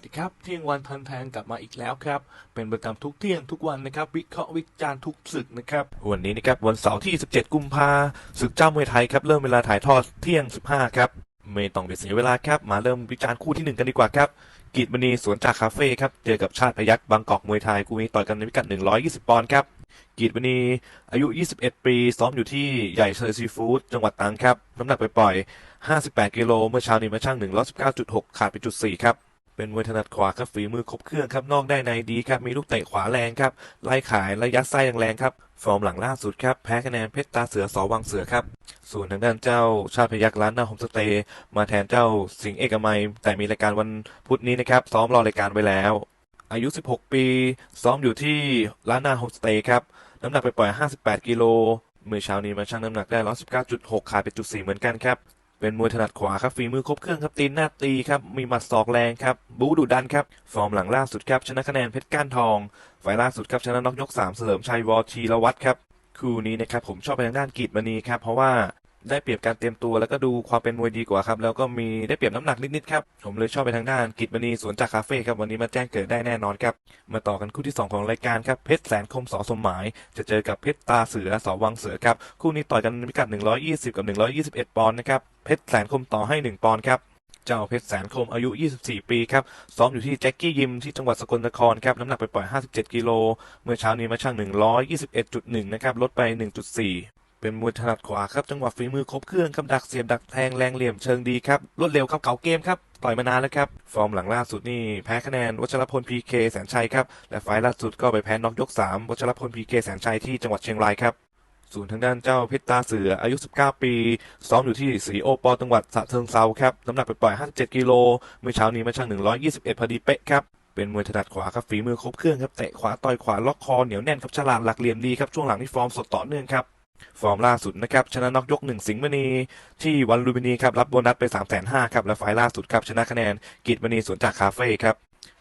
วัสดีครับเที่ยงวันทันแทนกลับมาอีกแล้วครับ เป็นประจำทุกเที่ยงทุกวันนะครับ วิเคราะห์วิจารณ์ทุกศึกนะครับ วันนี้นะครับวันเสาร์ที่ 17 กุมภาศึกเจ้ามวยไทยครับ เริ่มเวลาถ่ายทอดเที่ยง 15 ครับ ไม่ต้องเสียเวลาครับ มาเริ่มวิจารณ์คู่ที่ 1 กันดีกว่าครับกีดมณีสวนจากคาเฟ่ครับเจอกับชาติพยักบางกอกมวยไทยคู่นี้ต่อยกันในพิกัด 120 ปอนด์ครับกีดมณีอายุ 21 ปีซ้อมอยู่ที่ใหญ่เชยซีฟู้ดจังหวัดตรังครับน้ำหนักไปปล่อย 58 กิโลเมื่อเช้านี้มาช่าง119.6 ขาดไปจุด4ครับ เป็นมวยถนัดขวาครับฝีมือครบเครื่องครับนอกได้ในดีครับมีลูกเตะขวาแรงครับไล่ขายและยัดไส้แรงๆครับฟอร์มหลังล่าสุดครับแพ้คะแนนเพชรตาเสือสอวังเสือครับ ส่วนทางด้านเจ้าชาติพยักร้านหน้าโฮมสเตย์มาแทนเจ้าสิงห์เอกมัย แต่มีรายการวันพุธนี้นะครับซ้อมรอรายการไว้แล้ว อายุ 16 ปี ซ้อมอยู่ที่ร้านหน้าโฮมสเตย์ครับน้ำหนักไปปล่อย 58 กิโลเมื่อเช้านี้มาชั่งน้ำหนักได้ 119.6 ขาดไปจุด4เหมือนกันครับ เป็นมวยถนัดขวาครับฝีมือครบเครื่องครับตีนหน้าตีครับมีหมัดศอกแรงครับบูดุดันครับฟอร์มหลังล่าสุดครับชนะคะแนนเพชรก้านทองไฟล์ล่าสุดครับชนะน็อกยก3เสริมชัยวอชีรวัตรครับคู่นี้นะครับผมชอบไปทางด้านกีดมณีครับเพราะว่า ได้เปรียบการเตรียมตัวแล้วก็ดูความเป็นมวยดีกว่าครับ แล้วก็มีได้เปรียบน้ำหนักนิดๆครับ ผมเลยชอบไปทางด้านกีดมณีสวนจากคาเฟ่ครับ วันนี้มาแจ้งเกิดได้แน่นอนครับ มาต่อกันคู่ที่ 2 ของรายการครับ เพชรแสนคมสอสมหมาย จะเจอกับเพชรตาเสือสอวังเสือครับ คู่นี้ต่อยกันในพิกัด 120 กับ 121 ปอนด์นะครับ เพชรแสนคมต่อให้ 1 ปอนด์ครับเจ้าเพชรแสนคมอายุ 24 ปีครับ ซ้อมอยู่ที่แจ็คกี้ยิมที่จังหวัดสกลนครครับ น้ำหนักไปปล่อย 57 กิโล เมื่อเช้านี้มาชั่ง 121.1 นะครับ ลดไป 1.4 เป็นมวยถนัดขวาครับจังหวะฝีมือครบเครื่องครับดักเสียบดักแทงแรงเหลี่ยมเชิงดีครับรวดเร็วครับเก่าเกมครับต่อยมานานแล้วครับ ฟอร์มหลังล่าสุดนี่แพ้คะแนนวัชรพลพีเคแสนชัยครับ และไฟล์ล่าสุดก็ไปแพ้น็อกยก 3 วัชรพลพีเคแสนชัยที่จังหวัดเชียงรายครับ ส่วนทางด้านเจ้าเพชรตาเสืออายุ 19 ปี ซ้อมอยู่ที่สีโอปอจังหวัดสะเชิงเซาครับ น้ำหนักไปปล่อย 57 กิโล เมื่อเช้านี้มาชั่ง121 พอดีเป๊ะครับ เป็นมวยถนัดขวาครับ ฝีมือครบเครื่องครับ เตะขวาต่อยขวาล็อกคอเหนียวแน่นครับ ฉลาดหลักเหลี่ยมดีครับ ช่วงหลังนี่ฟอร์มสดต่อเนื่องครับ ฟอร์มล่าสุดนะครับชนะน็อกยกหนึ่งสิงห์มณีที่วันลุมินีครับรับโบนัสไป 3 5 0 0 0ครับและไฟล์ล่าสุดครับชนะคะแนนกิจมณีสวนจากคาเฟ่ครับ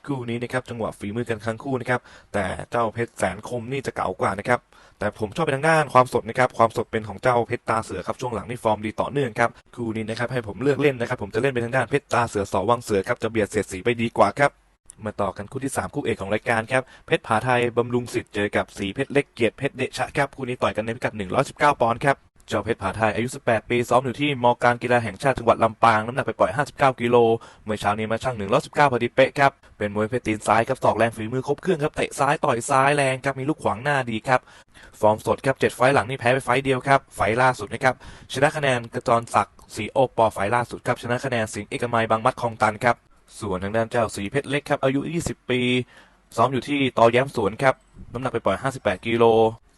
คู่นี้นะครับจังหวะฝีมือกันครั้งคู่นะครับแต่เจ้าเพชรแสนคมนี่จะเก๋ากว่านะครับแต่ผมชอบไปทางด้านความสดนะครับความสดเป็นของเจ้าเพชรตาเสือครับช่วงหลังนี่ฟอร์มดีต่อเนื่องครับคู่นี้นะครับให้ผมเลือกเล่นนะครับผมจะเล่นไปทางด้านเพชรตาเสือสอวังเสือครับจะเบียดเสียดสีไปดีกว่าครับ มาต่อกันคู่ที่ 3 คู่เอกของรายการครับ เพชรผาไทยบำรุงสิทธิ์เจอกับสีเพชรเล็กเกียรติเพชรเดชะครับ คู่นี้ต่อยกันในพิกัด 119 ปอนด์ครับเจ้าเพชรผาไทยอายุ 18 ปี ซ้อมอยู่ที่มอการกีฬาแห่งชาติจังหวัดลำปาง น้ำหนักไปปล่อย 59 กิโล เมื่อเช้านี้มาชั่ง119 พอดีเป๊ะครับ เป็นมวยเพชรตีนซ้ายครับศอกแรงฝีมือครบเครื่องครับ เตะซ้ายต่อยซ้ายแรงครับ มีลูกขวางหน้าดีครับ ฟอร์มสดครับ 7 ไฟหลังนี่แพ้ไปไฟเดียวครับ ไฟล่าสุดนะครับ ชนะคะแนนกระจรศักดิ์สีโอปอไฟล์ล่าสุดครับ ชนะคะแนนสิงห์เอกมัยบางมัดคลองตันครับ ส่วนทางด้านเจ้าสีเพชรเล็กครับอายุ 20 ปี ซ้อมอยู่ที่ตอแย้มสวนครับ น้ำหนักไปปล่อย 58 กิโล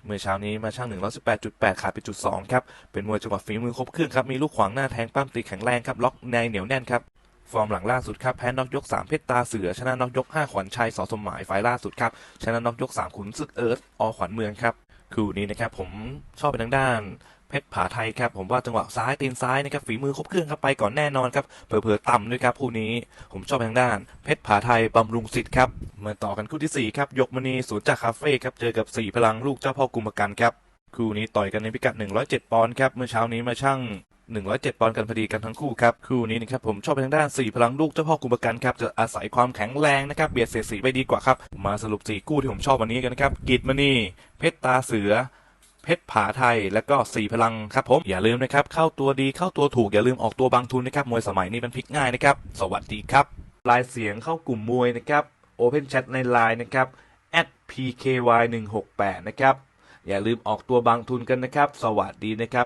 เมื่อเช้านี้มาช่าง 118.8 ขาดไปจุด 2 ครับ เป็นมวยจังหวะฝีมือครบเครื่องครับ มีลูกขวางหน้าแทงปั้มตีแข็งแรงครับ ล็อกในเหนียวแน่นครับ ฟอร์มหลังล่าสุดครับ แพ้น็อกยก 3 เพชรตาเสือ ชนะน็อกยก 5 ขวัญชัยสอสมหมายไฟล์ล่าสุดครับ ชนะน็อกยก 3 ขุนศึกเอิร์ธอขวัญเมืองครับ คู่นี้นะครับผมชอบไปทางด้าน เพชรผาไทยครับผมว่าจังหวะซ้ายตีนซ้ายนะครับฝีมือครบเครื่องครับไปก่อนแน่นอนครับเผลอๆต่ำด้วยครับคู่นี้ผมชอบทางด้าน เพชรผาไทยบำรุงสิทธิ์ครับมาต่อกันคู่ที่ 4 ครับยกมณีสวนจากคาเฟ่ครับเจอกับ4พลังลูกเจ้าพ่อกุมภกันครับคู่นี้ต่อยกันในพิกัด 107 ปอนด์ครับเมื่อเช้านี้มาช่าง107 ปอนด์กันพอดีกันทั้งคู่ครับคู่นี้นะครับผมชอบไปทางด้าน 4 พลังลูกเจ้าพ่อกุมภกันครับจะอาศัยความแข็งแรงนะครับเบียดเสียดสีไปดีกว่าครับมาสรุป 4 คู่ที่ผมชอบวันนี้กันนะครับกิตมณีเพชรตาเสือ เพชรผาไทย และก็สี่พลังครับผม อย่าลืมนะครับ เข้าตัวดีเข้าตัวถูก อย่าลืมออกตัวบางทุนนะครับ มวยสมัยนี้มันพลิกง่ายนะครับ สวัสดีครับลายเสียงเข้ากลุ่มมวยนะครับ Open Chat ในไลน์นะครับ @pky168 นะครับ อย่าลืมออกตัวบางทุนกันนะครับ สวัสดีนะครับ